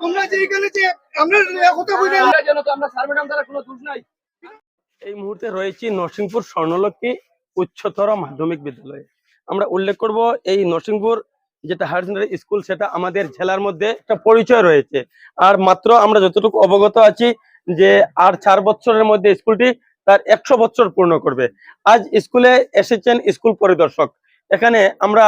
তোমরা যে এখানে যে আমরা কথা বুঝে যেন তো আমরা স্যার দ্বারা কোনো দোষ নাই। এই মুহূর্তে রয়েছি নরসিংপুর স্বর্ণলক্ষ্মী উচ্চতর মাধ্যমিক বিদ্যালয়ে। আমরা উল্লেখ করব এই নরসিংপুর যেটা হায়ার সেকেন্ডারি স্কুল সেটা আমাদের জেলার মধ্যে একটা পরিচয় রয়েছে। আর মাত্র আমরা যতটুকু অবগত আছি যে আর চার বছরের মধ্যে স্কুলটি তার একশো বছর পূর্ণ করবে। আজ স্কুলে এসেছেন স্কুল পরিদর্শক এখানে আমরা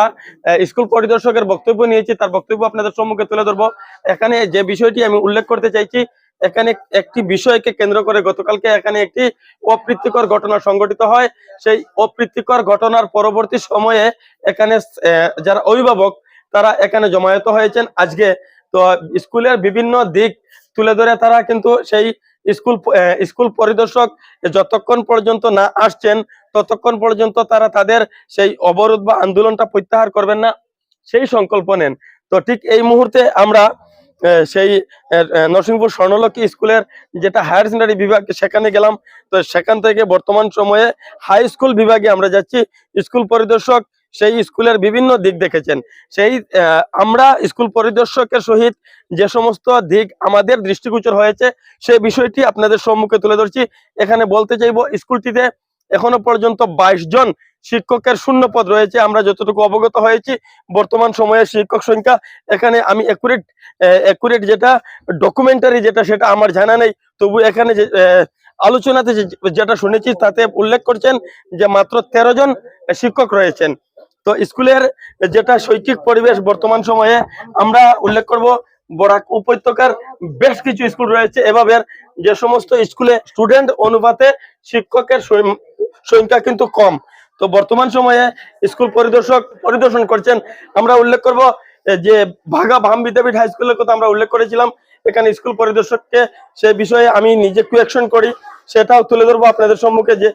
স্কুল পরিদর্শকের বক্তব্য নিয়েছি, তার বক্তব্য আপনাদের সম্মুখে তুলে ধরবো। এখানে যে বিষয়টি আমি উল্লেখ করতে চাইছি, এখানে একটি বিষয়কে কেন্দ্র করে গতকালকে এখানে একটি অপ্রীতিকর ঘটনা সংঘটিত হয়। সেই অপ্রীতিকর ঘটনার পরবর্তী সময়ে এখানে যারা অভিভাবক, তারা এখানে জমায়েত হয়েছেন। আজকে তো স্কুলের বিভিন্ন দিক তুলে ধরে তারা কিন্তু সেই স্কুল স্কুল পরিদর্শক যতক্ষণ পর্যন্ত না আসছেন ততক্ষণ পর্যন্ত তারা তাদের সেই অবরোধ বা আন্দোলনটা প্রত্যাহার করবেন না সেই সংকল্প নেন। তো ঠিক এই মুহূর্তে আমরা সেই আহ, স্বর্ণলক্ষ্মী স্কুলের যেটা হায়ার সেকেন্ডারি বিভাগ সেখানে গেলাম। তো সেখান থেকে বর্তমান সময়ে হাই স্কুল বিভাগে আমরা যাচ্ছি। স্কুল পরিদর্শক সেই স্কুলের বিভিন্ন দিক দেখেছেন। সেই আমরা স্কুল পরিদর্শকের সহিত যে সমস্ত দিক আমাদের দৃষ্টিগোচর হয়েছে সেই বিষয়টি আপনাদের সম্মুখে তুলে ধরছি। এখানে বলতে চাইব স্কুলটিতে এখনও পর্যন্ত বাইশ জন শিক্ষকের শূন্য পদ রয়েছে। আমরা যতটুকু অবগত হয়েছি, বর্তমান সময়ে শিক্ষক সংখ্যা এখানে আমি একুরেট একুরেট যেটা ডকুমেন্টারি যেটা, সেটা আমার জানা নেই। তবু এখানে যে আলোচনাতে যেটা শুনেছি, তাতে উল্লেখ করছেন যে মাত্র তেরো জন শিক্ষক রয়েছেন। তো স্কুলের যেটা শৈক্ষিক পরিবেশ বর্তমান সময়ে, আমরা উল্লেখ করব, বরাক উপত্যকার বেশ কিছু স্কুল রয়েছে। এভাবে যে সমস্ত স্কুলে স্টুডেন্ট অনুপাতে শিক্ষকের সংখ্যা কিন্তু কম। তো বর্তমান সময়ে স্কুল পরিদর্শক পরিদর্শন করছেন। আমরা উল্লেখ করব যে ভাগা ভাম বিদ্যাপীঠ হাই স্কুলের কথা আমরা উল্লেখ করেছিলাম। এখানে স্কুল পরিদর্শককে সে বিষয়ে আমি নিজে কুয়েকশন করি। সেটাও তুলে ধরবো আপনাদের সম্মুখে যে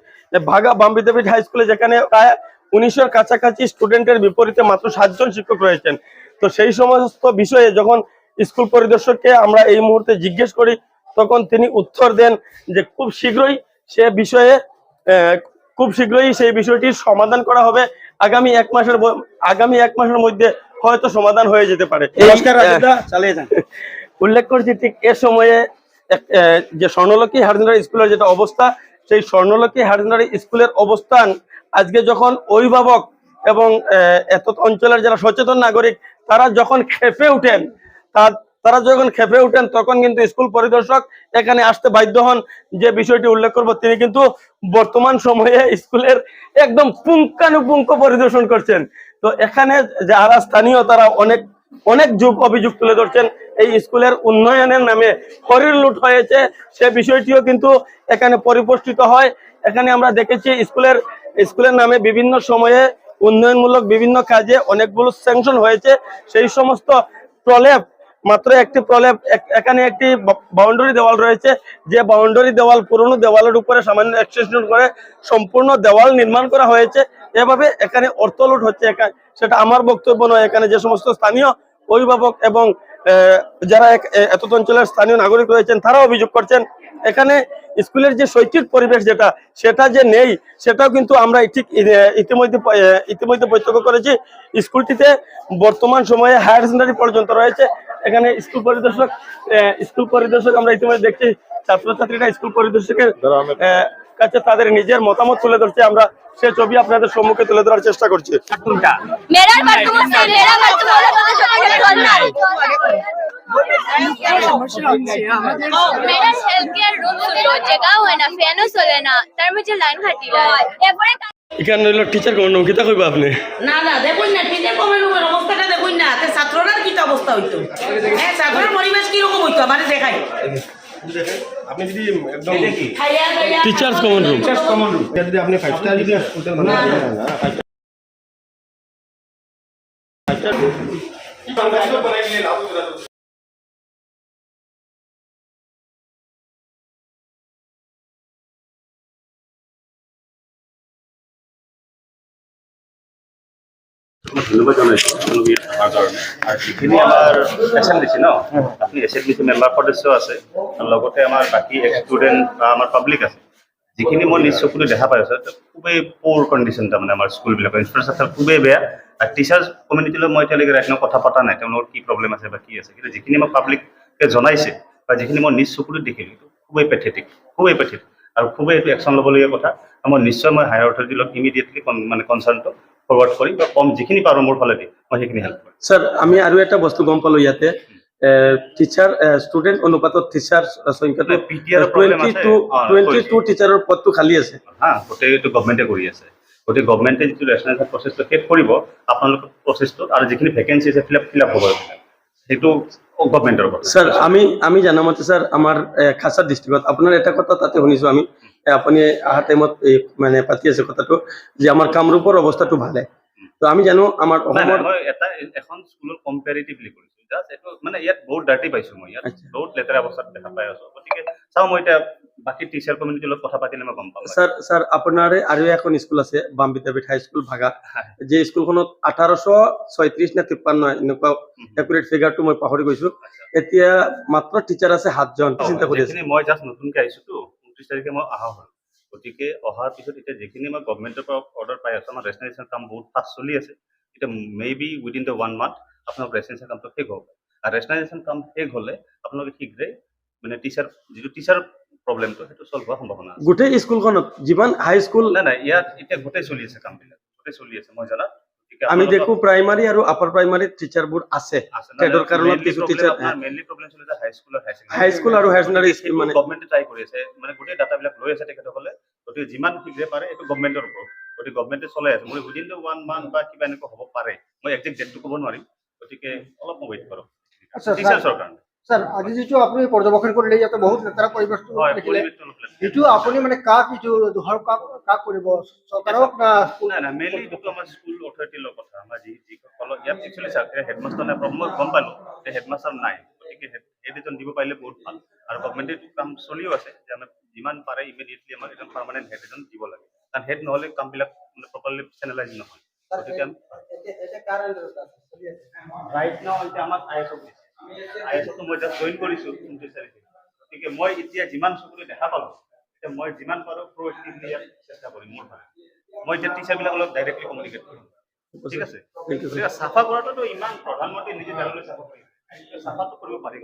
ভাগা বাম বিদ্যাপীঠ হাই স্কুলে যেখানে প্রায় উনিশের কাছাকাছি স্টুডেন্টের বিপরীতে মাত্র সাতজন শিক্ষক রয়েছেন। তো সেই সমস্ত বিষয়ে যখন স্কুল পরিদর্শককে আমরা এই মুহূর্তে জিজ্ঞেস করি, তখন তিনি উত্তর দেন যে খুব শীঘ্রই সে বিষয়ে খুব শীঘ্রই সেই বিষয়টির সমাধান করা হবে। আগামী এক মাসের আগামী এক মাসের মধ্যে হয়তো সমাধান হয়ে যেতে পারে। উল্লেখ করছি ঠিক এ সময়ে যে স্বর্ণলক্ষ্মী হায়ার স্কুলের যেটা অবস্থা সেই স্বর্ণলক্ষ্মী হায়ার স্কুলের অবস্থান আজকে যখন অভিভাবক এবং এত অঞ্চলের যারা সচেতন নাগরিক তারা যখন খেপে উঠেন তারা যখন খেপে উঠেন তখন কিন্তু স্কুল পরিদর্শক এখানে আসতে বাধ্য হন। যে বিষয়টি উল্লেখ করব তিনি কিন্তু বর্তমান সময়ে স্কুলের একদম পুঙ্খানুপুঙ্খ পরিদর্শন করছেন। তো এখানে যারা স্থানীয়, তারা অনেক অনেক যুগ অভিযোগ তুলে ধরছেন, এই স্কুলের উন্নয়নের নামে হরির লুট হয়েছে। সে বিষয়টিও কিন্তু এখানে পরিপুষ্টিত হয়। এখানে আমরা দেখেছি স্কুলের স্কুলের নামে বিভিন্ন সময়ে উন্নয়নমূলক বিভিন্ন কাজে অনেকগুলো স্যাংশন হয়েছে। সেই সমস্ত প্রলেপ মাত্র একটি প্রলেপ এখানে একটি বাউন্ডারি দেওয়াল রয়েছে। যে বাউন্ডারি দেওয়াল, পুরনো দেওয়ালের উপরে সামান্য এক্সটেনশন করে সম্পূর্ণ দেওয়াল নির্মাণ করা হয়েছে। এভাবে এখানে অর্থ লুট হচ্ছে সেটা আমার বক্তব্য নয়, এখানে যে সমস্ত স্থানীয় অভিভাবক এবং যারা এত অঞ্চলের স্থানীয় নাগরিক রয়েছেন তারা অভিযোগ করছেন। এখানে স্কুলের যে শৈক্ষিক পরিবেশ যেটা, সেটা যে নেই, সেটাও কিন্তু আমরা ঠিক ইতিমধ্যে ইতিমধ্যে প্রত্যক্ষ করেছি। স্কুলটিতে বর্তমান সময়ে হায়ার সেকেন্ডারি পর্যন্ত রয়েছে। এখানে স্কুল পরিদর্শক আহ, স্কুল পরিদর্শক আমরা ইতিমধ্যে দেখছি ছাত্রছাত্রীরা স্কুল পরিদর্শকের আহ, কাছে তাদের নিজের মতামত তুলে ধরছে আমরা সে ছবি আপনাদের সম্মুখে তুলে ধরার চেষ্টা করছি मेरा मर्तबा से मेरा मर्तबा मेरा हेल्थ केयर रूम सुनो जगह है ना फैनो चले ना তার মধ্যে লাইন খাটি লাই এরপরে এখানে রইল টিচার কোন নৌকিতা কইবা আপনি? না না দেখুন না টিচার কমের অবস্থাটা দেখুন না তে ছাত্ররার কি অবস্থা হইতো? হ্যাঁ ছাত্রের পরিবেশ কীরকম হইতো? আমার দেখাই। আপনি যদি একদম teachers common room common room যদি আপনি ফাইভ স্টার যদি হোটেল না ফাইভ ধন্যবাদ লগতে আমাৰ বাকী ষ্টুডেণ্ট বা আমাৰ পাব্লিক আছে, যিখিনি মই নিজ চকুৰে দেখা পাই আছোঁ খুবেই প'ৰ কণ্ডিশ্যন তাৰমানে আমাৰ স্কুলবিলাকৰ ইনফ্ৰাষ্ট্ৰাকচাৰ খুবেই বেয়া। আৰু টিচাৰ্ছ কমিউনিটিলৈ মই এতিয়ালৈকে ৰাইট কথা পতা নাই, তেওঁলোকৰ কি প্ৰব্লেম আছে বা কি আছে। কিন্তু যিখিনি মই পাব্লিক জনাইছে বা যিখিনি মই নিজ চকুৰে দেখিলোঁ খুবেই পেথেটিক খুবেই পেথেটিক আৰু খুবেই এইটো ল'বলগীয়া কথা। মই নিশ্চয় মই হায়াৰ অথৰিটিৰ লগত ইমিডিয়েটলি মানে কনচাৰ্ণটো ফৰৱাৰ্ড কৰিম বা কম যিখিনি পাৰোঁ মোৰ ফালেদি মই সেইখিনি হেল্প কৰিম। স্যার আমি আৰু এটা বস্তু গম পালো ইয়াতে। টিচাৰ ষ্টুডেণ্ট অনুপাতত টিচাৰ সংখ্যাটো মানে টুৱেণ্টি আছে। টু টিচাৰৰ পদটো খালী আছে। হা গোটেইটো গভমেণ্টে কৰি আছে। গতিকে গভমেণ্টে যিটো ৰেচনেলাইজেশ্যন প্ৰচেছটো শেষ কৰিব আপোনালোকৰ প্ৰচেছটোত আৰু যিখিনি ভেকেঞ্চি আছে ফিল আপ ফিল আপ হ'ব সেইটো গভমেণ্টৰ কথা স্যার আমি আমি জানা মতে স্যার আমার খাসা ডিস্ট্রিক্টত আপনার এটা কথা তাতে শুনিছো আমি। আপুনি অহা টাইমত মানে পাতি আছে কথাটো যে আমাৰ কামৰূপৰ অৱস্থাটো ভালে। তো আমি জানো আমাৰ অসমৰ এটা এখন স্কুলৰ কম্পেৰিটিভলি কৰিছো। জাষ্ট এইটো মানে ইয়াত বহুত ডাৰ্টি পাইছো মই। ইয়াত আচ্ছা। বহুত লেতেৰা অৱস্থাত দেখা পাই আছো। গতিকে চাওঁ মই এতিয়া বাকী টিচাৰ কমিউনিটিৰ লগত কথা পাতিলে মই গম পাম। স্যার স্যার আপোনাৰ আৰু এখন স্কুল আছে বাম বিদ্যাপীঠ হাইস্কুল ভাগা। যে স্কুলখনত আঠাৰশ ছয়ত্ৰিশ নে তিপ্পান্ন এনেকুৱা একুৰেট ফিগাৰটো মই পাহৰি গৈছো। এতিয়া মাত্ৰ টিচাৰ আছে সাতজন চিন্তা কৰি আছে? মই জাষ্ট নতুনকে আহিছোতো। ঊনত্ৰিছ তাৰিখে মই অহা হ'ল। গতিকে অহাৰ পিছত এতিয়া যিখিনি মই গভমেণ্টৰ পৰা অৰ্ডাৰ পাই আছো আমাৰ ৰেচনেশ্যন কাম বহুত ফাষ্ট চলি আছে। এতিয়া may be within the one month আপোনালোকৰ ৰেচনেশ্যন কামটো শেষ হ'ব। আৰু ৰেচনেশ্যন কাম শেষ হ'লে আপোনালোকে শীঘ্ৰে মানে টিচাৰ যিটো টিচাৰ প্ৰব্লেমটো সেইটো চল্ভ হোৱাৰ সম্ভাৱনা আছে। গোটেই স্কুলখনত যিমান হাই স্কুল নাই নাই ইয়াত এতিয়া গোটেই চলি আছে কামবিলাক। গোটেই চলি আছে মই জনাত আমি দেখো প্ৰাইমাৰী আৰু আপাৰ প্ৰাইমাৰী টিচাৰবোৰ আছে। আছে ট্ৰেডৰ কাৰণত কিছু টিচাৰ মেইনলি প্ৰব্লেম চলি হাই স্কুল আৰু হাই স্কুল আৰু হাই ছেকেণ্ডাৰী স্কুল মানে গভমেণ্টে ট্ৰাই কৰি আছে। মানে গোটেই ডাটাবিলাক লৈ আছে তেখেতসকলে। গতিকে যিমান শীঘ্ৰে পাৰে এইটো গভমেণ্টৰ ওপৰত। গতিকে গভমেণ্টে চলাই আছে। মই উইদিন দ্য ওৱান মান্থ বা কিবা এনেকুৱা হ'ব পাৰে। মই একজেক্ট ডেটটো ক'ব নোৱাৰিম। গতিকে অলপ মই ৱেইট কৰক আচ্ছা, ছাৰ। টিচাৰ্ছৰ কাৰণে। স্যাৰ আজি যিটো আপুনি পৰ্যবেক্ষণ কৰিলে ইয়াতে বহুত লেতেৰা পৰিৱেশটো হয় দেখিলে। এইটো আপুনি মানে কাক এইটো দোষৰ কাক কাক কৰিব? চৰকাৰক না স্কুল নাই মেইনলি যিটো আমাৰ স্কুল অথৰিটিৰ লগত কথা আমাৰ যি যিসকলৰ ইয়াত একচুৱেলি চাওক হেডমাষ্টাৰ নাই প্ৰব্লেম মই গম পালোঁ যে হেডমাষ্টাৰ নাই। গতিকে এজন দিব পাৰিলে বহুত ভাল। আৰু গভমেণ্টে কাম চলিও আছে যে আমাৰ যিমান পাৰে ইমিডিয়েটলি আমাক এজন পাৰ্মানেণ্ট হেড এজন দিব লাগে। কাৰণ হেড নহ'লে কামবিলাক মানে প্ৰপাৰলি চেনেলাইজ নহয়। গতিকে আমি ৰাইট নাও এতিয়া আমাক আই এছ আই মই জাষ্ট জইন কৰিছোঁ ঊনত্ৰিছ তাৰিখে। গতিকে মই এতিয়া যিমান চকুৰে দেখা পালোঁ এতিয়া মই যিমান পাৰোঁ প্ৰ'এক্টিভলি ইয়াত চেষ্টা কৰিম মোৰ ফালে। মই এতিয়া টিচাৰবিলাকৰ লগত ডাইৰেক্টলি কমিউনিকেট কৰিম। ঠিক আছে? চাফা কৰাটোতো ইমান প্ৰধানমন্ত্ৰী নিজে চাফা কৰিম চাফাটো কৰিব পাৰি।